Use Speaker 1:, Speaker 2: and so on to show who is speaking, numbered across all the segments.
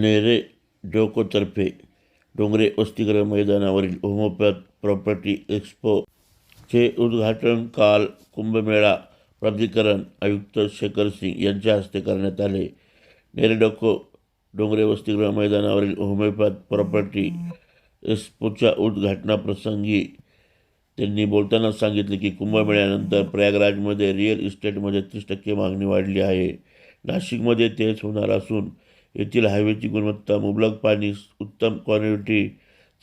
Speaker 1: नेरे डोकोतर्फे डोंगरे वस्तीग्रह मैदानावरील होमोपॅथ प्रॉपर्टी एक्स्पोचे उद्घाटन काल कुंभमेळा प्राधिकरण आयुक्त शेखर सिंग यांच्या हस्ते करण्यात आले. नेरेडोको डोंगरे वसतिगृह मैदानावरील होमिओपॅथ प्रॉपर्टी एक्स्पोच्या उद्घाटनाप्रसंगी त्यांनी बोलताना सांगितले की कुंभमेळ्यानंतर प्रयागराजमध्ये रिअल इस्टेटमध्ये तीस टक्के मागणी वाढली आहे. नाशिकमध्ये तेच होणार असून येथील हायवेची गुणवत्ता मुबलक पाणी उत्तम क्वालिटी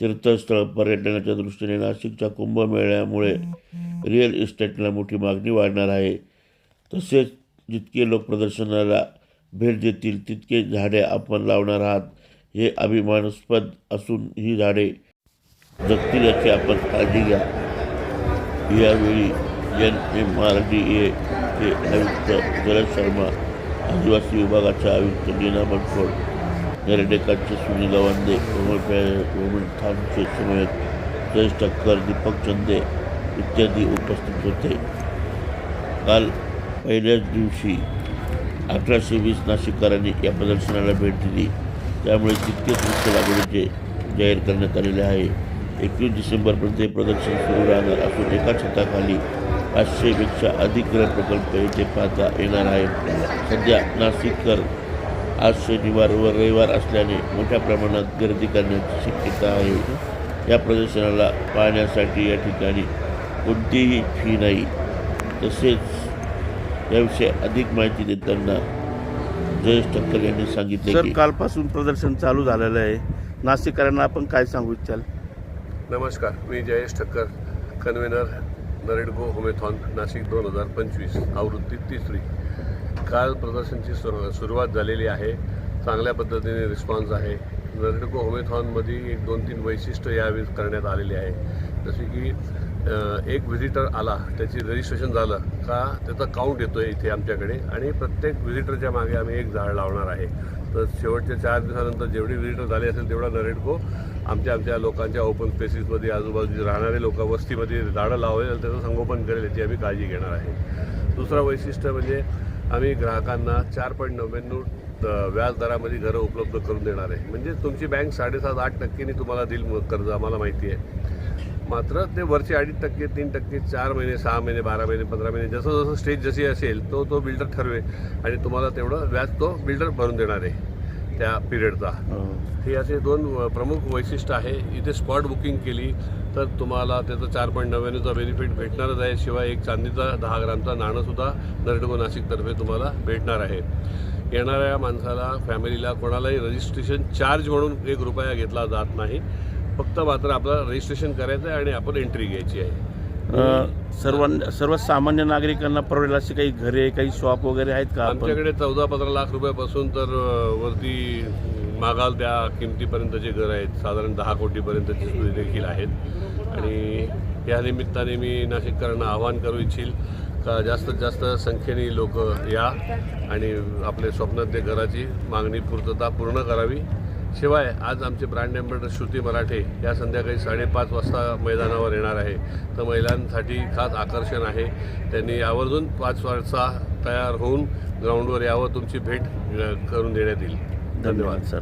Speaker 1: तीर्थस्थळ पर्यटनाच्या दृष्टीने नाशिकच्या कुंभमेळ्यामुळे रिअल इस्टेटला मोठी मागणी वाढणार आहे. तसेच जितके लोक प्रदर्शनाला भेट देतील तितके झाडे आपण लावणार आहात हे अभिमानास्पद असून ही झाडे जगतील याची आपण काळजी घ्या. यावेळी N. M. R. D. A. आयुक्त जलद शर्मा आदिवासी विभागाचा आयुक्त लीना बनफोड नेरडेकाचे सुनील गवांदे खानचे समयक जयेश ठक्कर दीपक चंदे इत्यादी उपस्थित होते. काल पहिल्याच दिवशी अठराशे वीस नाशिककरांनी या प्रदर्शनाला भेट दिली. त्यामुळे तितकेच वृक्ष लागवडीचे जाहीर करण्यात आलेले आहे. एकवीस डिसेंबरपर्यंत हे प्रदर्शन सुरू राहणार असून एका छताखाली पाचशेपेक्षा अधिक गृह प्रकल्प येथे पाहता येणार आहेत सध्या नाशिककर आज शनिवार व रविवार असल्याने मोठ्या प्रमाणात गर्दी करण्याची शक्यता आहे. या प्रदर्शनाला पाहण्यासाठी या ठिकाणी कोणतीही फी नाही. तसेच याविषयी अधिक माहिती देताना जयेश ठक्कर यांनी सांगितले
Speaker 2: सर कालपासून प्रदर्शन चालू झालेलं आहे. नाशिककरांना आपण काय सांगू इच्छाल?
Speaker 3: नमस्कार मी Jayesh Thakkar convenor NAREDCO Homethon Nashik दोन हजार पंचवीस आवृत्ती तिसरी. काल प्रदर्शनची सुर सुरुवात झालेली आहे. चांगल्या पद्धतीने रिस्पॉन्स आहे. नरेडगो होमेथॉनमध्ये एक दोन तीन वैशिष्ट्य यावेळी करण्यात आलेली आहे. जसे की एक व्हिजिटर आला त्याची रजिस्ट्रेशन झालं का त्याचा काउंट येतो आहे इथे आमच्याकडे. आणि प्रत्येक व्हिजिटरच्या मागे आम्ही एक झाड लावणार आहे. तर शेवटच्या चार दिवसानंतर जेवढे व्हिजिटर झाले असेल तेवढा नरेडको आमच्या आमच्या लोकांच्या ओपन स्पेसिसमध्ये आजूबाजूचे राहणारे लोक वस्तीमध्ये झाडं लावेल त्याचं संगोपन करेल याची आम्ही काळजी घेणार आहे. दुसरं वैशिष्ट्य म्हणजे आम्ही ग्राहकांना चार पॉईंट नव्याण्णव व्याजदरामध्ये घरं उपलब्ध करून देणार आहे. म्हणजे तुमची बँक साडेसात आठ टक्क्यांनी तुम्हाला देईल कर्ज आम्हाला माहिती आहे. मात्र ते वरचे अडीच टक्के तीन टक्के चार महिने सहा महिने बारा महिने पंधरा महिने जसं जसं स्टेज जशी असेल तो तो बिल्डर ठरवे आणि तुम्हाला तेवढं व्याज तो बिल्डर भरून देणार आहे त्या पिरियडचा हे. असे दोन प्रमुख वैशिष्ट्य आहे. इथे स्पॉट बुकिंग केली तर तुम्हाला त्याचं चार पॉईंट नव्याण्णवचा बेनिफिट भेटणारच आहे. शिवाय एक चांदीचा दहा ग्रामचा नाणंसुद्धा नरडगो नाशिकतर्फे तुम्हाला भेटणार आहे येणाऱ्या माणसाला फॅमिलीला कोणालाही रजिस्ट्रेशन चार्ज म्हणून एक रुपया घेतला जात नाही. फक्त मात्र आपल्याला रजिस्ट्रेशन करायचं आहे आणि आपण एंट्री घ्यायची आहे.
Speaker 2: सर्व सर्वसामान्य नागरिकांना परवडेल अशी काही घरे काही शॉप वगैरे आहेत का
Speaker 3: आमच्याकडे चौदा पंधरा लाख रुपयापासून तर वरती मागाल त्या किमतीपर्यंतचे घर आहेत. साधारण दहा कोटीपर्यंतचे देखील आहेत. आणि या निमित्ताने मी नाशिककरांना आवाहन करू इच्छिल का जास्तीत जास्त संख्येने लोक या आणि आपले स्वप्नातल्या घराची मागणी पूर्तता पूर्ण करावी. शिवाय आज आमचे ब्रँड एम्बेडर श्रुती मराठे या संध्याकाळी साडेपाच वाजता मैदानावर येणार आहे. तर महिलांसाठी खास आकर्षण आहे. त्यांनी आवर्जून पाच वाजता तयार होऊन ग्राउंडवर यावं तुमची भेट करून देण्यात येईल.
Speaker 2: धन्यवाद सर.